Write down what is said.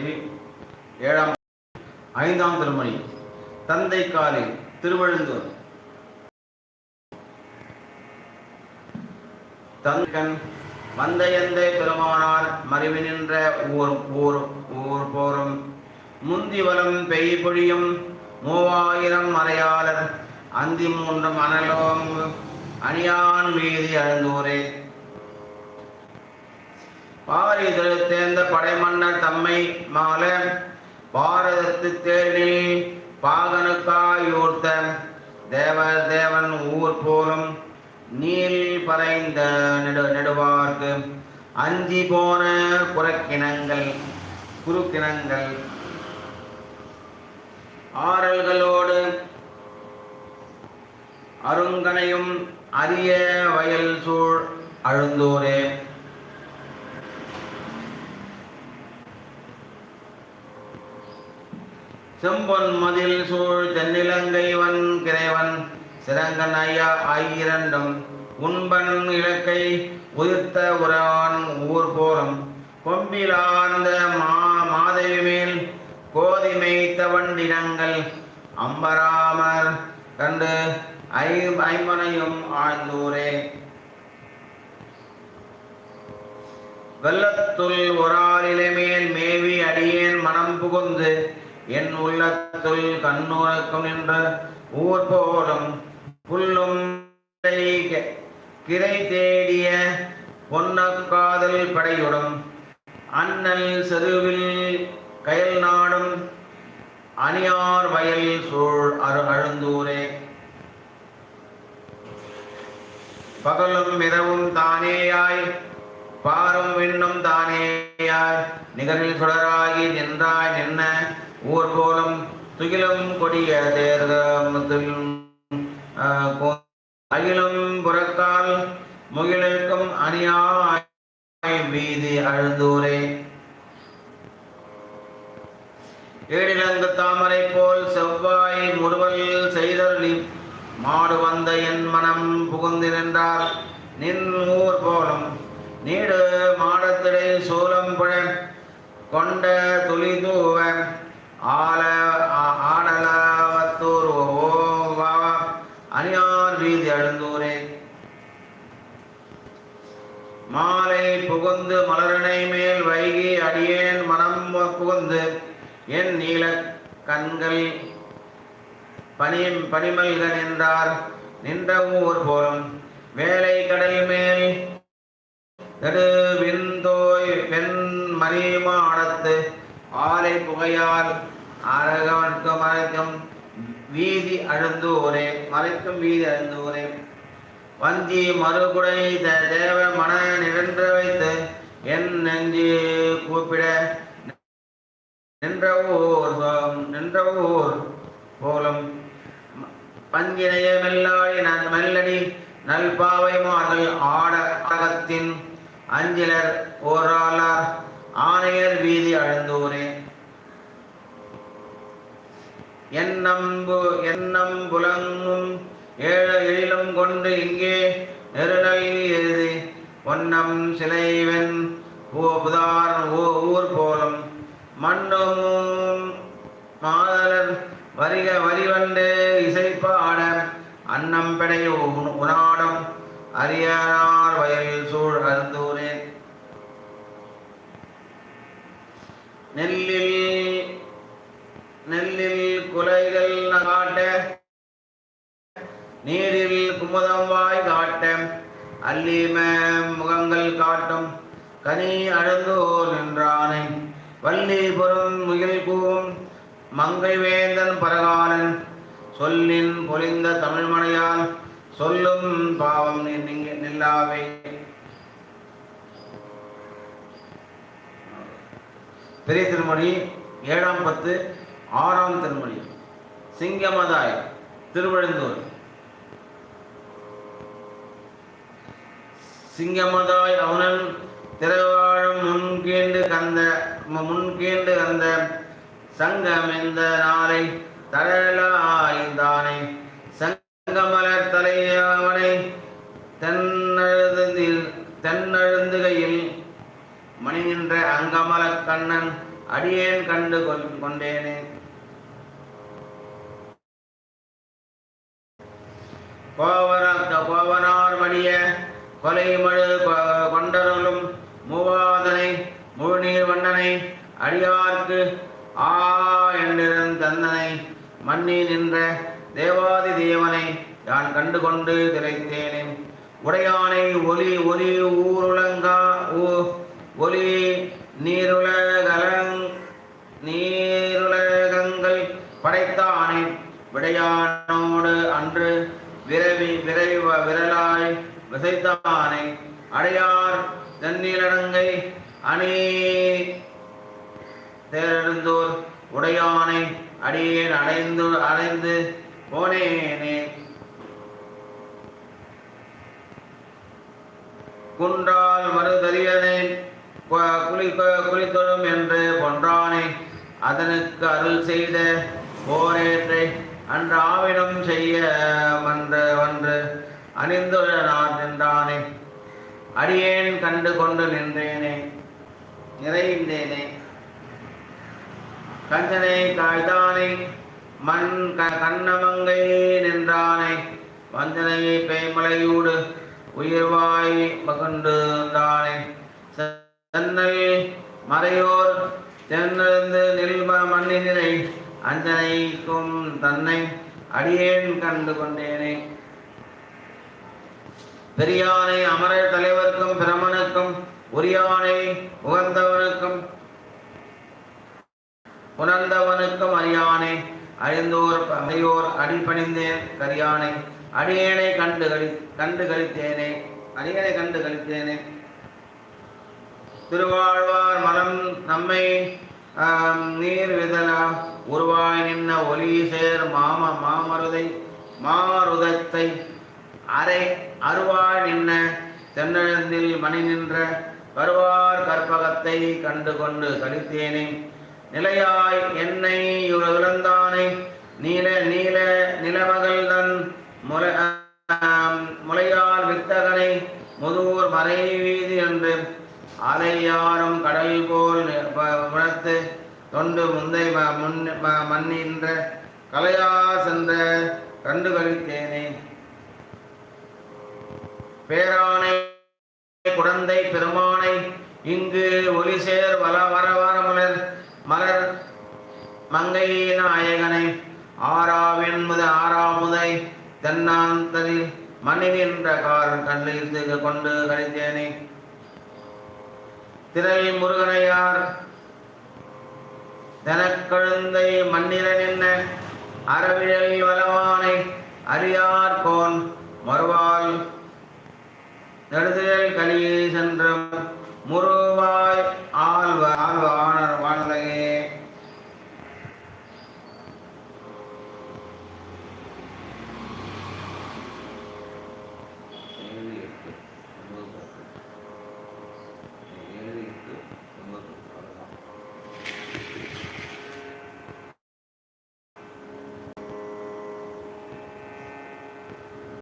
திருமொழி ஏழாம் ஐந்தாம் திருமணி தந்தை காலில் திருவழுந்தூர். தங்கன் வந்தயந்தை பெருமானார் மறைவு நின்ற ஊர் ஊர் ஊர் போரும். முந்திவலம் பெய்பொழியும் மூவாயிரம் மலையாளர் அந்தி மூன்றும் மணலோம் அணியான் மீதி அழுந்தூரே பாரி தேர்ந்த படைமன்னர் தம்மை மால பாரதத்து தேரில் பாகனுக்காயூர்த்த தேவ தேவன் ஊர் போலும் நீல் பறைந்த நெடு நெடுவார்க்கு அஞ்சி போன புறக்கிணங்கள் குறுக்கிணங்கள் ஆறல்களோடு அருங்கனையும் அரிய வயல் சூழ் அழுந்தோரே. செம்பொன் மதில் சூழ் தென்னிலங்கைவன் கிரைவன் சிறங்கன் ஐயா ஆயிரண்டும். உண்பன் இலக்கை உதிர்த்த உரான் ஊர் போலும் கொம்பிலார்ந்த மா மாதவி மேல் கோதி மேய்த்தவன் வண்டினங்கள். அம்பராமர் கண்டு ஐ ஐம்பனையும் ஆழ்ந்தூரே. வெள்ளத்துள் ஒராரிலே மேல் மேவி அடியேன் மனம் புகுந்து என் உள்ளத்துள் கண்ணுறக்கம் நின்ற ஊர் போலும் புல்லும் கிரை தேடிய பொன்னக்காதல் படையுடும் அண்ணல் செருவில் கயல் நாடும் அணியார் வயல் சூழ் அரு அழுந்தூரே. பகலும் இரவும் தானேயாய் பாரும் விண்ணும் தானேயாய் நிகரில் சுடராகி நின்றாய் நின்ன ஊர்கோலம் துகிலும் கொடிய தேர்தல் அகிலும் புறத்தால் முகிலுக்கும் அணியாய் வீதி அழுந்தூரே. ஏழிலங்கு தாமரை போல் செவ்வாய் முறுவல் செய்தருளி மாடு வந்த என் மனம் புகுந்து நின்றார். நின் ஊர் போலும் நீடு மாடத்திடை சோலம் புழ கொண்ட துளி தூவன் ஆல ஆடலவத்தூர் ஓம் வா. அணியார் வீதி அழுந்தூரே. மாலை புகுந்து மலரணை மேல் வைகி அடியேன் மனம் புகுந்து என் நீல கண்கள் பனி பனிமல்க நின்றார். நின்ற ஊர் போலும் வேலை கடல் மேல் நெடு விந்தோய் வெண் மணிமாடத்து ஆலை புகையால் அரகவனுக்கு மறைக்கும் வீதி அழுந்தூரே மறைக்கும் வீதி அழுந்தூரே. வந்தி மறுகுடை தேவ மன நிகழ்ந்து வைத்து என் நெஞ்சு கூப்பிட நின்ற ஊர் நின்ற ஊர் போலும் பஞ்சினைய மெல்லாடி நன் மெல்லடி நல்பாவை மார்கள் ஆட அகத்தின் அஞ்சிலர் ஓராளார் ஆணையர் வீதி அழுந்தூரே. என்னம்பு என்னம் புலங்கும் ஏழு எழிலும் கொண்டு இங்கே நெருநல் எழுதி ஒன்னம் சிலைவன் புதார் ஊர் போலும் மண்ணும் மாதலர் வரிக வரிவண்டு இசைப்பாட அன்னம் பெடைய உண- உணாடம் அரியனார் வயல் சூழ் அருந்தூரேன் நெல்லில் நெல்லில் குலைகள் காட்ட நீரில் குமுதம் வாய் காட்ட அல்லிம முகங்கள் காட்டும் கனி அழுந்தோர் நின்றானை வள்ளி பொறும் முகில் கூவும் மங்கை வேந்தன் பரகாலன் சொல்லின் பொலிந்த தமிழ்மனையால் சொல்லும் பாவம் நி- நில்லாவே. பெரிய திருமொழி ஏழாம் பத்து ஆறாம் திருமொழி சிங்கமதாய் திருவழுந்தூர். சிங்கமதாய் அவனன் திரவாழம் முன்கீண்டு கந்த மு- முன்கீண்டு கந்த சங்கம் இந்த நாளை தழலாய்ந்தானை சங்கமலர் தலையவனை தென்னழுதில் தென்னழுந்துகையில் மணி நின்ற அங்கமலக் கண்ணன் அடியேன் கண்டு கொண்டேனே. கோவர கோவனார் மடிய கொலை மழு கொ- கொண்டருளும் மூவாதனை முழுநீர் வண்ணனை அடியார்க்கு ஆ என்றிருந் தந்தனை நின்ற தேவாதி தேவனை நான் கண்டு கொண்டு திளைத்தேனே. உடையானை ஒலி ஒலி ஊருலங்கா ஊ- ஒளி நீருலகலங் நீருலகங்கள் படைத்தானே. விடையானோடு அன்று விரவி விரைவ விரலாய் விசைத்தானே. அடையார் தென்னிலடங்கை அணி தேரெழுந்தோர் உடையானை அடியேன் அடைந்து அடைந்து போனேனே. குன்றால் மருத குளி குளித்தொழும் என்று கொன்றானே அதனுக்கு அருள் செய்த போரேற்றை அன்று ஆவினம் செய்ய வன்று வன்று அணிந்துழனார் நின்றானே. அடியேன் கண்டு கொண்டு நின்றேனே. நிறைந்தேனே கஞ்சனை காய்தானே மண் க- கண்ணமங்கை நின்றானே. வஞ்சனையை பேய்மலையூடு உயிர்வாய் மகுண்டுந்தானே சென்னல் மறையோர் தென்னறிந்து நில்ம மண்ணினை அஞ்சனைக்கும் தன்னை அடியேன் கண்டு கொண்டேனே. பெரியானை அமரர் தலைவருக்கும் பிரமனுக்கும் உரியானை உகந்தவனுக்கும் உணர்ந்தவனுக்கும் அறியானை அழிந்தோர் அறியோர் அடிபணிந்தேன் கரியானை அடியேனை கண்டு கழி கண்டு கழித்தேனே அடியேனை கண்டு கழித்தேனே. திருவாழ்வார் மனம் நம்மை நீர் விதல உருவாய் நின்ன ஒலி சேர் மாம மாமருதை மாருதத்தை அரை அருவாய் நின்ன தென்னெழுந்தில் மணி நின்ற வருவார் கற்பகத்தை கண்டு கொண்டு கழித்தேனே நிலையாய் என்னை இழந்தானை நீல நீல நிலமகள் தன் முலை முலையால் வித்தகனை முதுவூர் மறை வீதி என்று அலையாரும் கடல் போல் உணர்த்து தொண்டு முந்தை முன் மன்னின்ற கலையா சென்ற கண்டு கழித்தேனே பேரானை குழந்தை பெருமானை இங்கு ஒலிசேர் வல வர வர மலர் மலர் மங்கை நாயகனை ஆறாவின் முத ஆறாமுதை தென்னாந்தரில் மண்ணில் என்ற கார் கண்டு கொண்டு கழித்தேனே திரை முருகனையார். தனக்கழுந்தை மண்ணில நின்ன அறவிழல் வளவானை அறியார் கோன் மறுவாள். நெடுதிரல் கலியை சென்ற முரு